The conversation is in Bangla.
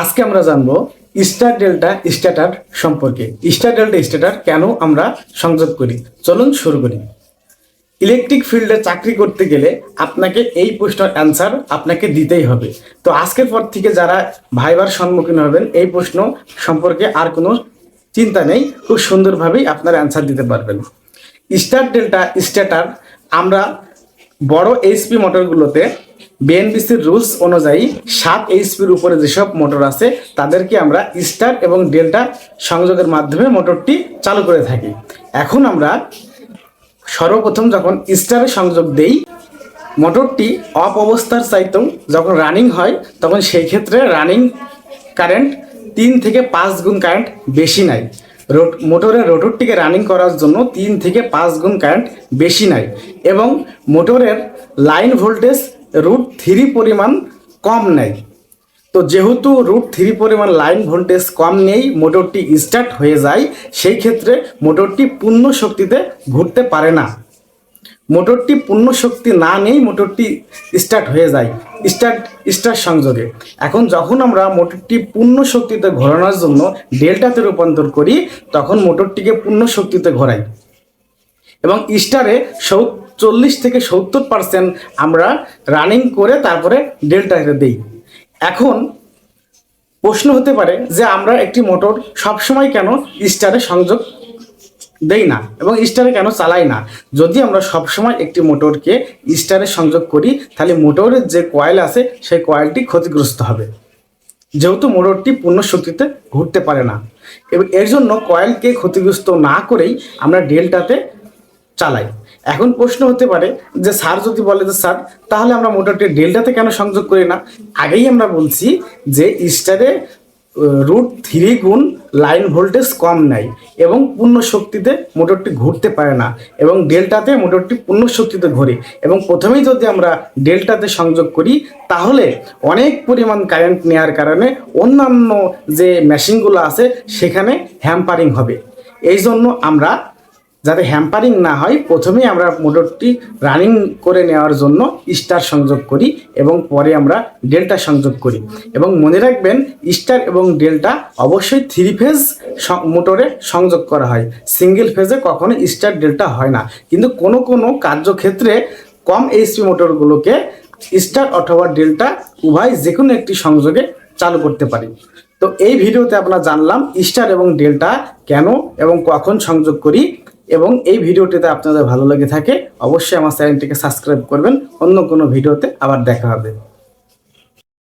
আজকে আমরা জানব স্টার ডেল্টা স্ট্যাটার সম্পর্কে। স্টার ডেল্টা স্ট্যাটার কেন আমরা সংযোগ করি? চলুন শুরু করি। ইলেকট্রিক ফিল্ডে চাকরি করতে গেলে আপনাকে এই প্রশ্নের অ্যান্সার আপনাকে দিতেই হবে। তো আজকের পর থেকে যারা ভাইবার সম্মুখীন হবেন, এই প্রশ্ন সম্পর্কে আর কোনো চিন্তা নেই, খুব সুন্দরভাবেই আপনার অ্যান্সার দিতে পারবেন। স্টার ডেল্টা স্ট্যাটার, আমরা বড় এইচপি মোটরগুলোতে বিএনবিসির রুলস অনুযায়ী সাত এইচপির উপরে যেসব মোটর আছে, তাদেরকে আমরা স্টার এবং ডেল্টা সংযোগের মাধ্যমে মোটরটি চালু করে থাকি। এখন আমরা সর্বপ্রথম যখন স্টারে সংযোগ দেই মোটরটি অফ অবস্থার চাইতেও যখন রানিং হয়, তখন সেই ক্ষেত্রে রানিং কারেন্ট তিন থেকে পাঁচ গুণ কারেন্ট বেশি রোট মোটরের রোটরটিকে রানিং করার জন্য তিন থেকে পাঁচ গুণ কারেন্ট বেশি নেয় এবং মোটরের লাইন ভোল্টেজ রুট থ্রি পরিমাণ কম নেয় তো যেহেতু রুট থ্রি পরিমাণ লাইন ভোল্টেজ কম নেই মোটরটি স্টার্ট হয়ে যায়, সেই ক্ষেত্রে মোটরটি পূর্ণ শক্তিতে ঘুরতে পারে না। মোটরটি পূর্ণ শক্তি না নেই মোটরটি স্টার্ট হয়ে যায় স্টার্ট স্টার্ট সংযোগে। এখন যখন আমরা মোটরটি পূর্ণ শক্তিতে ঘোরানোর জন্য ডেল্টাতে রূপান্তর করি, তখন মোটরটিকে পূর্ণ শক্তিতে ঘোরাই। এবং স্টারে সৌ চল্লিশ থেকে সত্তর পার্সেন্ট আমরা রানিং করে তারপরে ডেল্টাতে দিই। এখন প্রশ্ন হতে পারে যে আমরা একটি মোটর সবসময় কেন স্টারে সংযোগ দেই না এবং স্টারে কেন চালাই না? যদি আমরা সবসময় একটি মোটরকে স্টারে সংযোগ করি, তাহলে মোটরের যে কয়েল আছে, সেই কয়েলটি ক্ষতিগ্রস্ত হবে। যেহেতু মোটরটি পূর্ণ শক্তিতে ঘুরতে পারে না। এবং এর জন্য কয়েলকে ক্ষতিগ্রস্ত না করেই আমরা ডেল্টাতে চালাই। এখন প্রশ্ন হতে পারে যে স্যার যদি বলে যে, স্যার, তাহলে আমরা মোটরটি ডেল্টাতে কেন সংযোগ করি না? আগেই আমরা বলছি যে, স্টারে রুট থ্রি গুণ লাইন ভোল্টেজ কম নেয় এবং পূর্ণ শক্তিতে মোটরটি ঘুরতে পারে না এবং ডেল্টাতে মোটরটি পূর্ণ শক্তিতে ঘোরে। এবং প্রথমেই যদি আমরা ডেল্টাতে সংযোগ করি, তাহলে অনেক পরিমাণ কারেন্ট নেওয়ার কারণে অন্যান্য যে মেশিনগুলো আছে, সেখানে হ্যাম্পারিং হবে। এই জন্য আমরা যাতে হ্যাম্পারিং না হয়, প্রথমেই আমরা মোটরটি রানিং করে নেওয়ার জন্য স্টার সংযোগ করি এবং পরে আমরা ডেল্টা সংযোগ করি। এবং মনে রাখবেন স্টার এবং ডেল্টা অবশ্যই থ্রি ফেজ মোটরে সংযোগ করা হয়। সিঙ্গেল ফেজে কখনো স্টার ডেল্টা হয় না। কিন্তু কোনো কোনো কার্যক্ষেত্রে কম এইচপি মোটরগুলোকে স্টার অথবা ডেল্টা উভয় যে কোনো একটি সংযোগে চালু করতে পারি। তো এই ভিডিওতে আমরা জানলাম স্টার এবং ডেল্টা কেন এবং কখন সংযোগ করি এবং এই ভিডিওটিতে আপনাদের ভালো লেগে থাকে, অবশ্যই আমার চ্যানেলটিকে সাবস্ক্রাইব করবেন। অন্য কোনো ভিডিওতে আবার দেখা হবে।